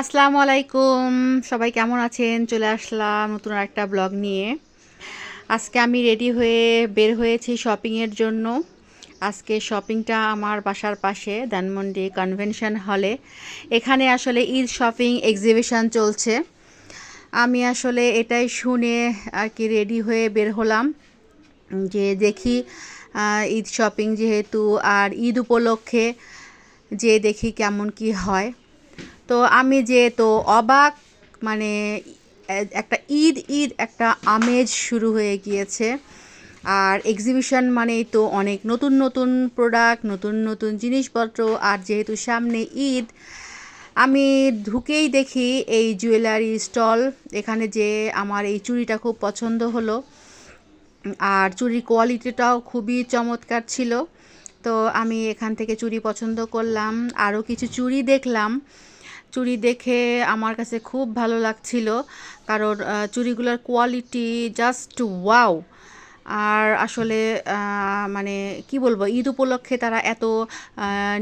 আসসালামু আলাইকুম। সবাই কেমন আছেন? চলে আসলাম নতুন একটা ব্লগ নিয়ে। আজকে আমি রেডি হয়ে বের হয়েছি শপিংয়ের জন্য। আজকে শপিংটা আমার বাসার পাশে, ধানমন্ডি কনভেনশন হলে এখানে আসলে ঈদ শপিং এক্সিবিশন চলছে। আমি আসলে এটাই শুনে আর কি রেডি হয়ে বের হলাম যে দেখি ঈদ শপিং যেহেতু আর ঈদ উপলক্ষে যে দেখি কেমন কি হয়। তো আমি যে তো অবাক মানে একটা ঈদ ঈদ একটা আমেজ শুরু হয়ে গিয়েছে। আর এক্সিবিশন মানেই তো অনেক নতুন নতুন প্রোডাক্ট নতুন নতুন জিনিসপত্র। আর যেহেতু সামনে ঈদ, আমি ঢুকেই দেখি এই জুয়েলারি স্টল এখানে যে আমার এই চুড়িটা খুব পছন্দ হলো। আর চুড়ির কোয়ালিটিটাও খুবই চমৎকার ছিল। তো আমি এখান থেকে চুড়ি পছন্দ করলাম। আরও কিছু চুড়ি দেখলাম। চুড়ি দেখে আমার কাছে খুব ভালো লাগছিল, কারণ চুড়িগুলোর কোয়ালিটি জাস্ট ওয়াও আর আসলে মানে কি বলব, ঈদ উপলক্ষে তারা এত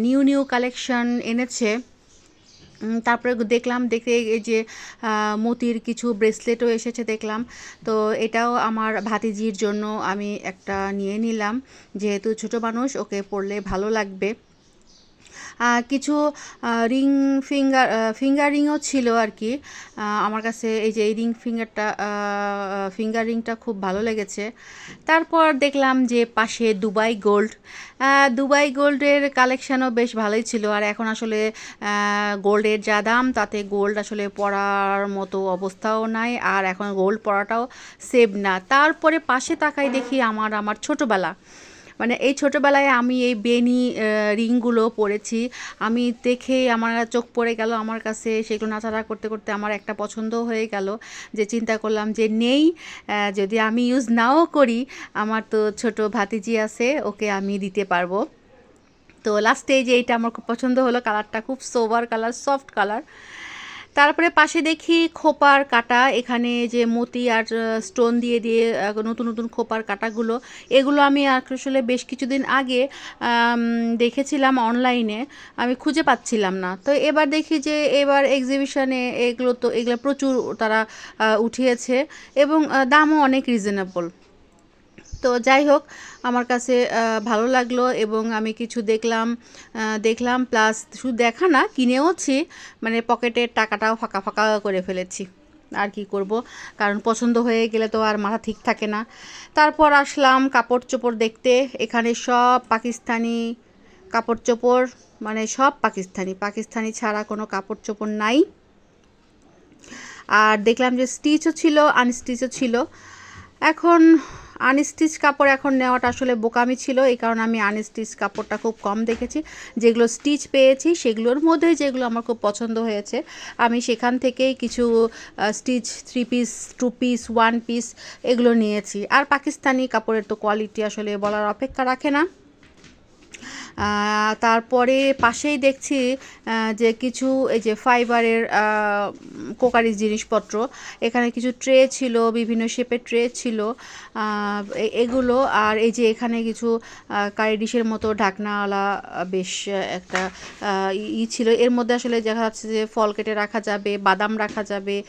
নিউ নিউ কালেকশন এনেছে। তারপরে দেখলাম, দেখে এই যে মতির কিছু ব্রেসলেটও এসেছে দেখলাম। তো এটাও আমার ভাতিজির জন্য আমি একটা নিয়ে নিলাম। যেহেতু ছোট মানুষ, ওকে পরলে ভালো লাগবে। কিছু রিং ফিঙ্গার ফিঙ্গার রিংও ছিল আর কি। আমার কাছে এই যে এই রিং ফিঙ্গারটা ফিঙ্গার রিংটা খুব ভালো লেগেছে। তারপর দেখলাম যে পাশে দুবাই গোল্ড দুবাই গোল্ডের কালেকশানও বেশ ভালোই ছিল। আর এখন আসলে গোল্ডের যা দাম, তাতে গোল্ড আসলে পরার মতো অবস্থাও নাই। আর এখন গোল্ড পরাটাও সেভ না। তারপরে পাশে তাকাই দেখি আমার আমার ছোটোবেলা। মানে এই ছোটোবেলায় আমি এই বেনি রিংগুলো পরেছি। আমি দেখে আমার চোখ পড়ে গেল আমার কাছে, সেগুলো নাচাড়া করতে করতে আমার একটা পছন্দ হয়ে গেল। যে চিন্তা করলাম যে নেই যদি আমি ইউজ নাও করি, আমার তো ছোট ভাতিজি আছে, ওকে আমি দিতে পারব। তো লাস্টে যে এইটা আমার খুব পছন্দ হলো কালারটা খুব সোভার কালার সফট কালার তারপরে পাশে দেখি খোপার কাটা, এখানে যে মতি আর স্টোন দিয়ে দিয়ে নতুন নতুন খোপার কাটাগুলো, এগুলো আমি আসলে বেশ কিছুদিন আগে দেখেছিলাম অনলাইনে আমি খুঁজে পাচ্ছিলাম না। তো এবার দেখি যে এবার এক্সিবিশনে এগুলো তো, এগুলো প্রচুর তারা উঠিয়েছে এবং দামও অনেক রিজনেবল তো যাই হোক, আমার কাছে ভালো লাগল এবং আমি কিছু দেখলাম দেখলাম, প্লাস শুধু দেখা না, কিনেওছি মানে পকেটের টাকাটাও ফাঁকা ফাঁকা করে ফেলেছি। আর কি করব? কারণ পছন্দ হয়ে গেলে তো আর মাথা ঠিক থাকে না। তারপর আসলাম কাপড় চোপড় দেখতে, এখানে সব পাকিস্তানি কাপড় চোপড় মানে সব পাকিস্তানি। পাকিস্তানি ছাড়া কোনো কাপড় চোপড় নাই। আর দেখলাম যে স্টিচও ছিল আনস্টিচও ছিল। এখন আনস্টিচ কাপড় এখন নেওয়াটা আসলে বোকামি ছিল, এই কারণে আমি আনস্টিচ কাপড়টা খুব কম দেখেছি। যেগুলো স্টিচ পেয়েছি, সেগুলোর মধ্যে যেগুলো আমার খুব পছন্দ হয়েছে, আমি সেখান থেকেই কিছু stitch three piece two piece one piece এগুলো নিয়েছি। আর পাকিস্তানি কাপড়ের তো কোয়ালিটি আসলে বলার অপেক্ষা রাখে না। তারপরে পাশেই দেখছি যে কিছু, এই যে ফাইবারের কোকারিজ জিনিসপত্র। এখানে কিছু ট্রে ছিল, বিভিন্ন শেপের ট্রে ছিল এগুলো। আর এই যে এখানে কিছু কারি ডিশের মতো ঢাকনাওয়ালা বেশ একটা ই- ছিল। এর মধ্যে আসলে দেখা যাচ্ছে যে ফল কেটে রাখা যাবে, বাদাম রাখা যাবে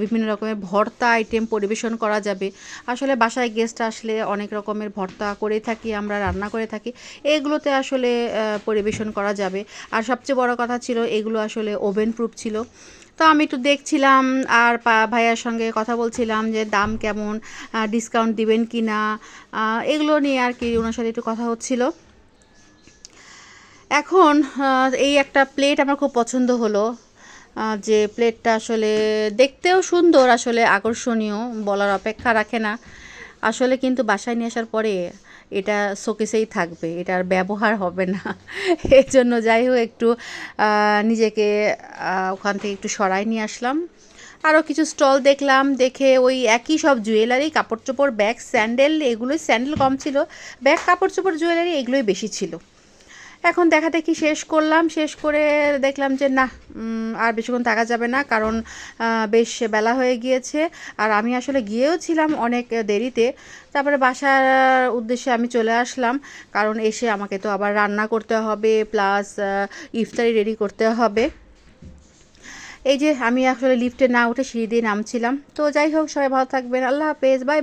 বিভিন্ন রকমের ভর্তা আইটেম পরিবেশন করা যাবে। আসলে বাসায় গেস্ট আসলে অনেক রকমের ভর্তা করে থাকি, আমরা রান্না করে থাকি। এগুলোতে আসলে আহ, পরিবেশন করা যাবে। আর সবচেয়ে বড় কথা ছিল এগুলো আসলে ওভেন প্রুফ ছিল। তো আমি একটু দেখছিলাম আর ভাইয়ার সঙ্গে কথা বলছিলাম যে দাম কেমন ডিসকাউন্ট দিবেন কি না এগুলো নিয়ে আর কি ওনার সাথে একটু কথা হচ্ছিল। এখন এই একটা প্লেট আমার খুব পছন্দ হলো যে প্লেটটা আসলে দেখতেও সুন্দর আসলে আকর্ষণীয় বলার অপেক্ষা রাখে না। আসলে কিন্তু বাসায় নিয়ে আসার পরে এটা শোকেসেই থাকবে, এটা আর ব্যবহার হবে না। এর জন্য যাই হোক একটু নিজেকে ওখান থেকে একটু সরাই নিয়ে আসলাম। আরও কিছু স্টল দেখলাম, দেখে ওই একই সব জুয়েলারি কাপড় চোপড় ব্যাগ, স্যান্ডেল, এগুলোই স্যান্ডেল কম ছিল। ব্যাগ কাপড় চোপড় জুয়েলারি, এগুলোই বেশি ছিল। এখন দেখা দেখি শেষ করলাম, শেষ করে দেখলাম যে না আর বেশিক্ষণ থাকা যাবে না, কারণ বেশ বেলা হয়ে গিয়েছে। আর আমি আসলে গিয়েও ছিলাম অনেক দেরিতে। তারপরে বাসার উদ্দেশ্যে আমি চলে আসলাম, কারণ এসে আমাকে তো আবার রান্না করতে হবে, প্লাস ইফতারি রেডি করতে হবে। এই যে আমি আসলে লিফটে না উঠে সিঁড়ি দিয়ে নামছিলাম। তো যাই হোক, সবাই ভালো থাকবেন। আল্লাহ হাফেজ বাই